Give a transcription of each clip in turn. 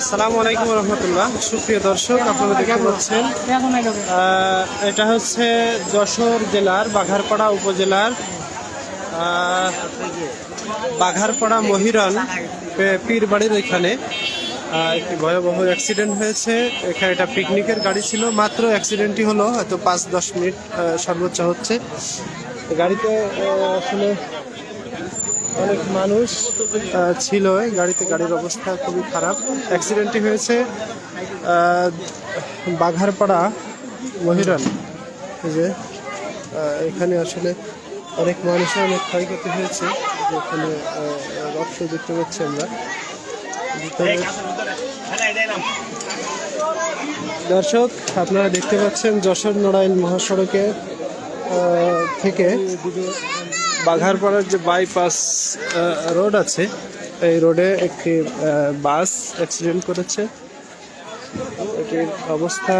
আসসালামু আলাইকুম রহমতুল্লাহ। সুপ্রিয় দর্শক, আপনারা দেখতে পাচ্ছেন এটা হচ্ছে যশোর জেলার বাঘারপাড়া উপজেলার বাঘারপাড়া মহিরন পীরবাড়ির এখানে একটি ভয়াবহ অ্যাক্সিডেন্ট হয়েছে। এখানে এটা পিকনিকের গাড়ি ছিল। মাত্র অ্যাক্সিডেন্টই হলো, হয়তো পাঁচ দশ মিনিট সর্বোচ্চ হচ্ছে। গাড়িতে আসলে অনেক মানুষ ছিল। গাড়িতে গাড়ির অবস্থা খুবই খারাপ। অ্যাক্সিডেন্টটি হয়েছে বাঘারপাড়া মহিরান যে এখানে আসলে অনেক মানুষের অনেক ক্ষয়ক্ষতি হয়েছে। এখানে রক্ত দেখতে পাচ্ছি আমরা। দর্শক, আপনারা দেখতে পাচ্ছেন যশোর নড়াইল মহাসড়কে থেকে বাঘারপাড়ার যে বাইপাস রোড আছে, এই রোডে একটি বাস অ্যাক্সিডেন্ট করেছে। এটির অবস্থা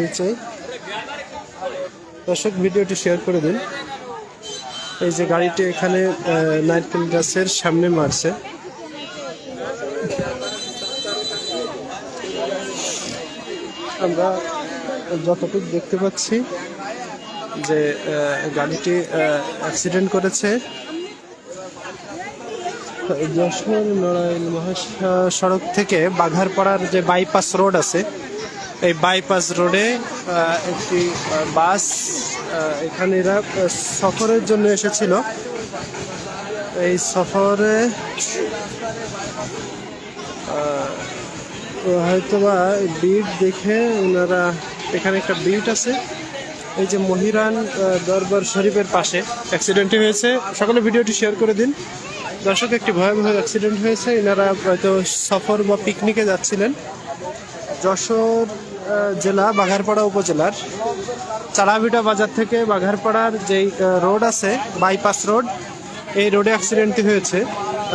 নিচে। দর্শক, ভিডিওটি শেয়ার করে দিন। এই যে গাড়িটি এখানে নারকেল গাছের সামনে মারছে। আমরা যতটুকু দেখতে পাচ্ছি যে গাড়িটি অ্যাক্সিডেন্ট করেছে। যশোর নড়াইল মহাসড়ক থেকে বাঘারপাড়ার যে বাইপাস রোড আছে, এই বাইপাস রোডে একটি বাস এখানে এরা সফরের জন্য এসেছিল। এই সফরে হয়তোবা বিট দেখে ওনারা, এখানে একটা বিট আছে। এই যে মহিরান দরবার শরীফের পাশে অ্যাক্সিডেন্টটি হয়েছে। সকলে ভিডিওটি শেয়ার করে দিন। দর্শক, একটি ভয়াবহ অ্যাক্সিডেন্ট হয়েছে। এনারা হয়তো সফর বা পিকনিকে যাচ্ছিলেন। যশোর জেলা, বাঘারপাড়া উপজেলার। চারাভিটা বাজার থেকে বাঘারপাড়ার যেই রোড আছে বাইপাস রোড, এই রোডে অ্যাক্সিডেন্টটি হয়েছে।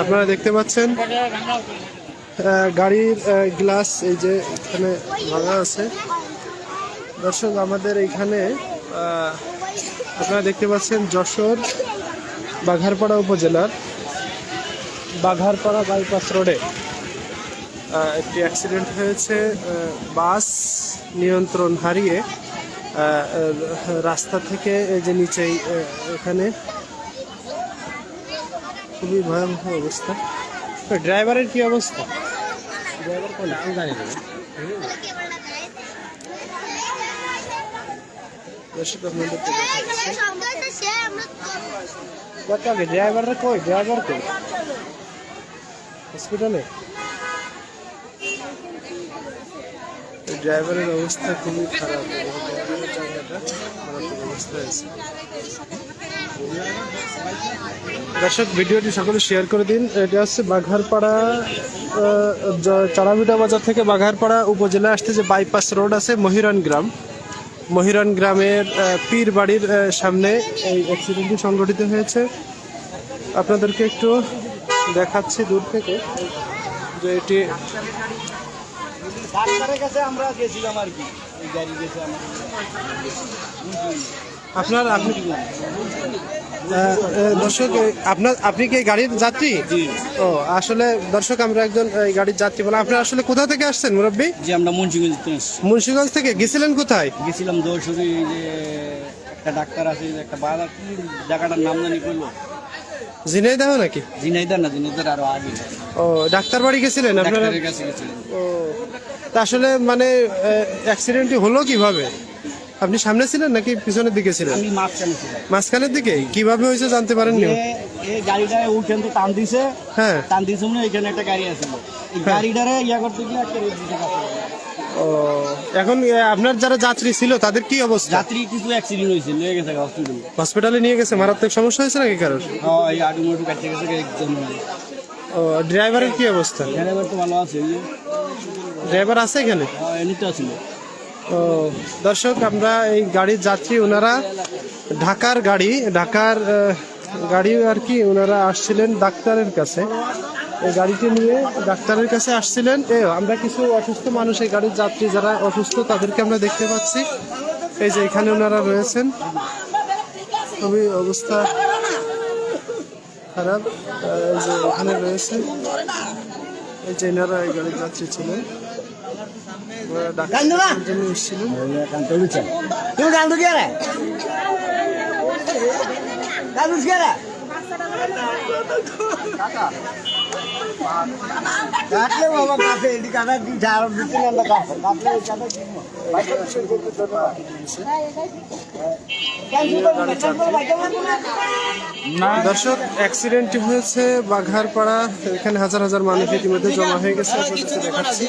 আপনারা দেখতে পাচ্ছেন গাড়ির গ্লাস এই যে এখানে ভাঙা আছে। দর্শক, আমাদের এইখানে আপনারা দেখতে পাচ্ছেন যশোর বাঘারপাড়া উপজেলার বাঘারপাড়া বাইপাস রোডে একটি অ্যাক্সিডেন্ট হয়েছে বাস নিয়ন্ত্রণ হারিয়ে রাস্তা থেকে যে নিচেই এখানে খুবই ভয়াবহ অবস্থা। ড্রাইভারের কি অবস্থা? ড্রাইভার কোন? জানি না। দর্শক কত আগে ড্রাইভার কই? ড্রাইভার কই? হসপিটালে? ড্রাইভারের অবস্থা খুবই খারাপ। ড্রাইভারের জায়গাটা মারাত্মক অবস্থা আছে দর্শক ভিডিওটি সকলে শেয়ার করে দিন। এটা হচ্ছে বাঘারপাড়া চারাবিটা বাজার থেকে বাঘারপাড়া উপজেলা আসতে যে বাইপাস রোড আছে মহিরান গ্রাম। মহিরান গ্রামের পীর বাড়ির সামনে এই অ্যাক্সিডেন্টটি সংঘটিত হয়েছে। আপনাদেরকে একটু দেখাচ্ছি দূর থেকে যে এটি আমরা গেছিলাম আর কি। গাড়ি গেছে আপনার আপনি দর্শক আপনার আপনি কি গাড়ির যাত্রী? জি। ও আসলে দর্শক আমরা একজন এই গাড়ির যাত্রী বলে। আপনি আসলে কোথা থেকে আসছেন মুরব্বী? যে আমরা মুন্সিগঞ্জ মুন্সিগঞ্জ থেকে। গেছিলেন কোথায়? গেছিলাম দর্শনী যে একটা ডাক্তার আছে একটা বাজার কি জায়গাটার নাম জানি করল ঝিনাইদহ নাকি? জিনাইদার না আরও আগে। ও ডাক্তার বাড়ি গেছিলেন আপনারা? ও তা আসলে মানে অ্যাক্সিডেন্টটি হলো কীভাবে? আপনি সামনে ছিলেন নাকি পিছনের দিকে ছিলেন? আমি মাঝখানে ছিলাম। মাঝখানের দিকে? কীভাবে হয়েছে জানতে পারেননি? এই গাড়িটা উঠেন তো টান দিছে। হ্যাঁ। টান দিছে মানে এখানে একটা গাড়ি আছে। এই গাড়িটারে ইয়া করতে গিয়ে একটা রেট দিতে ও এখন আপনার যারা যাত্রী ছিল তাদের কি অবস্থা? যাত্রী কিছু অ্যাক্সিডেন্ট হয়েছে লেগে গেছে হসপিটালে হসপিটালে নিয়ে গেছে? মারাত্মক সমস্যা হয়েছে নাকি কারোর? হ্যাঁ এই কাটতে গেছে একজন ও ড্রাইভারের কি অবস্থা? ড্রাইভার তো ভালো আছে ড্রাইভার আছে এখানে? হ্যাঁ, এমনিতে আছিল ও দর্শক, আমরা এই গাড়ির যাত্রী, ওনারা ঢাকার গাড়ি ঢাকার গাড়ি আর কি, ওনারা আসছিলেন ডাক্তারের কাছে। এই গাড়িটি নিয়ে ডাক্তারের কাছে আসছিলেন। এ, আমরা কিছু অসুস্থ মানুষ, এই গাড়ির যাত্রী যারা অসুস্থ, তাদেরকে আমরা দেখতে পাচ্ছি। এই যে এখানে ওনারা রয়েছেন। খুবই অবস্থা খারাপ। এই যে এখানে রয়েছে এই যে এনারা এই গাড়ির যাত্রী ছিলেন। জন্য এসেছিলেন তুমি কান্দু কে রে কান্দু কে কাটলে বাবা কাটে এটি কাটা দি ঝাড় দিতে না কাটে কাটলে দর্শক অ্যাক্সিডেন্টটি হয়েছে বাঘারপাড়া। এখানে হাজার হাজার মানুষ ইতিমধ্যে জমা হয়ে গেছে। দেখাচ্ছি।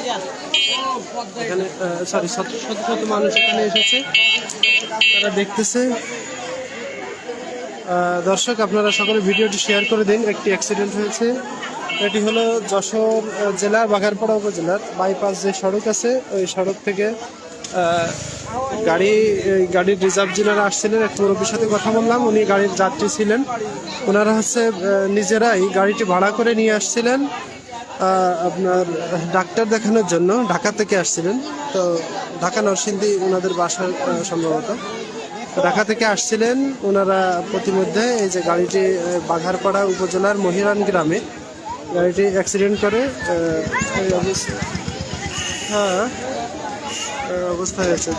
এখানে সরি শত শত শত মানুষ এখানে এসেছে। তারা দেখতেছে। দর্শক, আপনারা সকলে ভিডিওটি শেয়ার করে দিন। একটি অ্যাক্সিডেন্ট হয়েছে। এটি হলো যশোর জেলার বাঘারপাড়া উপজেলার বাইপাস যে সড়ক আছে, ওই সড়ক থেকে গাড়ি গাড়ির রিজার্ভ যিনারা আসছিলেন এক মুরব্বীর সাথে কথা বললাম, উনি গাড়ির যাত্রী ছিলেন। ওনারা হচ্ছে নিজেরাই গাড়িটি ভাড়া করে নিয়ে আসছিলেন আপনার ডাক্তার দেখানোর জন্য ঢাকা থেকে আসছিলেন। তো ঢাকা নরসিংদী ওনাদের বাসার সম্ভবত। ঢাকা থেকে আসছিলেন, ওনারা প্রতিমধ্যে এই যে গাড়িটি বাঘারপাড়া উপজেলার মহিরান গ্রামে গাড়িটি অ্যাক্সিডেন্ট করে এই অবস্থা। হ্যাঁ অবস্থা হয়েছে।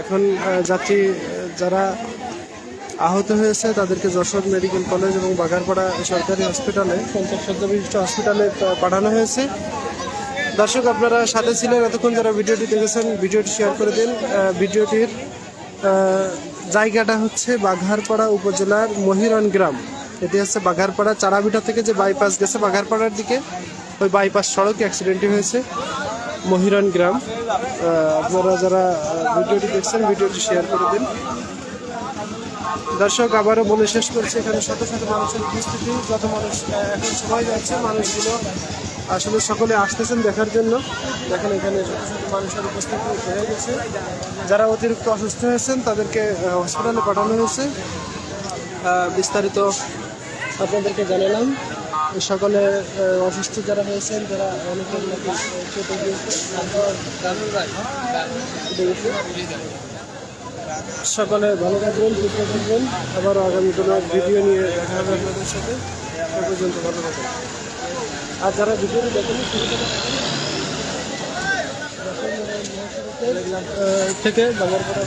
এখন যাত্রী, যারা আহত হয়েছে, তাদেরকে যশোর মেডিকেল কলেজ এবং বাগারপাড়া সরকারি হসপিটালে পঞ্চাশ শয্যা বিশিষ্ট হসপিটালে পাঠানো হয়েছে। দর্শক, আপনারা সাথে ছিলেন এতক্ষণ যারা ভিডিওটি দেখেছেন, ভিডিওটি শেয়ার করে দিন। ভিডিওটির জায়গাটা হচ্ছে বাঘারপাড়া উপজেলার মহিরন গ্রাম। এটি হচ্ছে বাঘারপাড়া, চারাবিটা থেকে যে বাইপাস গেছে বাঘারপাড়ার দিকে, ওই বাইপাস সড়কে অ্যাক্সিডেন্টটি হয়েছে। মহিরন গ্রাম। আপনারা যারা ভিডিওটি দেখছেন, ভিডিওটি শেয়ার করে দিন। দর্শক, আবারও বলে শেষ করছে। এখানে শত শত মানুষের উপস্থিতি, যত মানুষ এখন সময় যাচ্ছে, মানুষগুলো আসলে সকলে আসতেছেন দেখার জন্য। দেখেন এখানে শত শত মানুষের উপস্থিতি হয়ে গেছে। যারা অতিরিক্ত অসুস্থ হয়েছেন, তাদেরকে হসপিটালে পাঠানো হয়েছে। বিস্তারিত আপনাদেরকে জানালাম। সকলে অসুস্থ যারা হয়েছেন যারা অনেকের নাকি আহ, কেটে গিয়েছে কেটে গেছে। সকলে ভালো থাকবেন, সুস্থ থাকবেন। আবার আগামী কোনো ভিডিও নিয়ে দেখা হবে আপনাদের সাথে। সে পর্যন্ত ভালো থাকবেন। আর যারা ভিডিওটি দেখেন থেকে ব্যবহার করা